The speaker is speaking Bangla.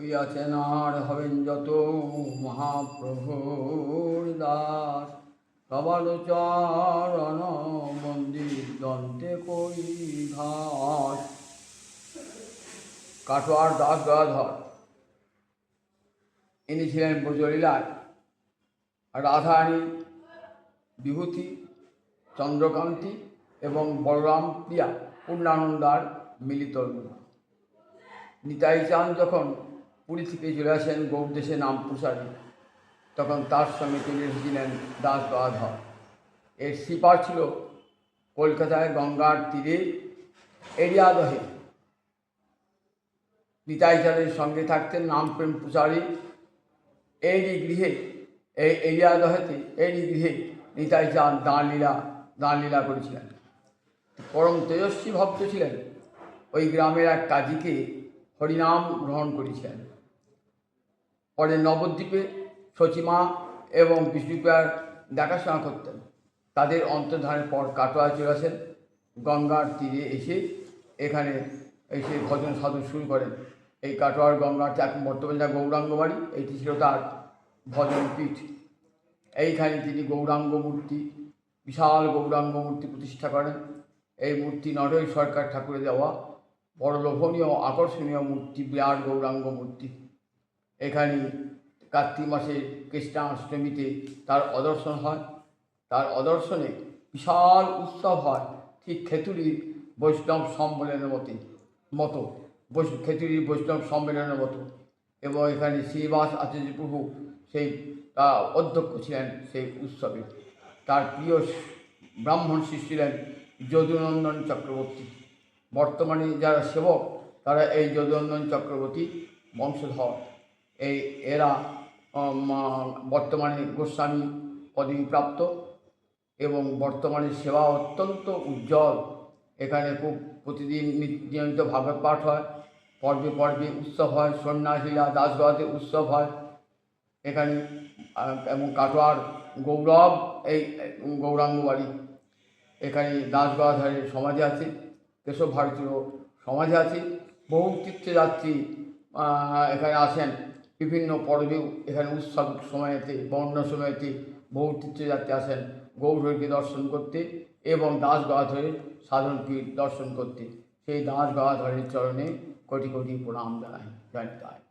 হইয়াছেন আর হবেন যত মহাপ্রভুর দাস। সবার মন্দির দন্তে কই ঘাস। কাটোয়ার দাস গদাধর, ইনি ছিলেন ব্রজলীলায়। রাধারানী, বিভূতি, চন্দ্রকান্তি এবং বলরাম প্রিয়া, পূর্ণানন্দার মিলিত নিতাই চান যখন পুরী থেকে চলে আসেন গৌরদেশে নাম প্রসারী। তখন তার সঙ্গে তিনি এসেছিলেন দাস গদাধর এর সিপার ছিল কলকাতায় গঙ্গার তীরে এরিয়াদহে। নিতাই চাঁদের সঙ্গে থাকতেন নাম প্রেম প্রচারী এরই গৃহে, এই এরিয়াদহেতে, এরই গৃহে নিতাই চাঁদ দান লীলা দান লীলা করেছিলেন। পরম তেজস্বী ভক্ত ছিলেন। ওই গ্রামের এক কাজীকে হরিনাম গ্রহণ করেছিলেন। পরে নবদ্বীপে সচিমা এবং বিষ্ণুপ্রিয়ার দেখাশোনা করতেন। তাদের অন্তর্ধানের পর কাটোয়া চলে আসেন। গঙ্গার তীরে এসে এখানে এসে ভজন সাধন শুরু করেন। এই কাটোয়ার গঙ্গার এখন বর্তমানে যা গৌরাঙ্গ বাড়ি এইটি ছিল তার ভজন পীঠ। এইখানে তিনি গৌরাঙ্গ মূর্তি, বিশাল গৌরাঙ্গ মূর্তি প্রতিষ্ঠা করেন। এই মূর্তি নরহরি সরকার ঠাকুরের দেওয়া। বড় লোভনীয় আকর্ষণীয় মূর্তি, বিরাট গৌরাঙ্গ মূর্তি। এখানে কার্তিক মাসে কৃষ্ণাষ্টমীতে তার অদর্শন হয়। তার অদর্শনে বিশাল উৎসব হয় ঠিক খেতুরির বৈষ্ণব সম্মেলনের মতে মতো। খেতুরির বৈষ্ণব সম্মেলনের মতো। এবং এখানে শ্রীবাস আচার্য প্রভু সেই অধ্যক্ষ ছিলেন সেই উৎসবে। তার প্রিয় ব্রাহ্মণ শিষ্য ছিলেন যদুনন্দন চক্রবর্তী। বর্তমানে যারা সেবক, তারা এই যদুনন্দন চক্রবর্তী বংশধর। এই এরা বর্তমানে গোস্বামী পদবীপ্রাপ্ত এবং বর্তমানে সেবা অত্যন্ত উজ্জ্বল। এখানে খুব প্রতিদিন নিয়মিত ভাগবত পাঠ হয়, পর্বে পর্বে উৎসব হয়, সন্ন্যাসীরা দাসগড়াতে উৎসব হয়। এখানে এবং কাটোয়ার গৌরব, এই গৌরাঙ্গ বাড়ি। এখানে দাসগড়াধারের সমাধি আছে, কেশব ভারতীয় সমাধি আছে। বহু তীর্থযাত্রী এখানে আসেন। বিভিন্ন পর্বে এখানে উৎসব সময়তে, বর্ণ সময়তে বহু তীর্থযাত্রী আসেন গৌরহরিকে দর্শন করতে এবং দাস গদাধরের সাধন দর্শন করতে। সেই দাস গদাধরের চরণে কোটি কোটি প্রণাম জানাই জানিতে হয়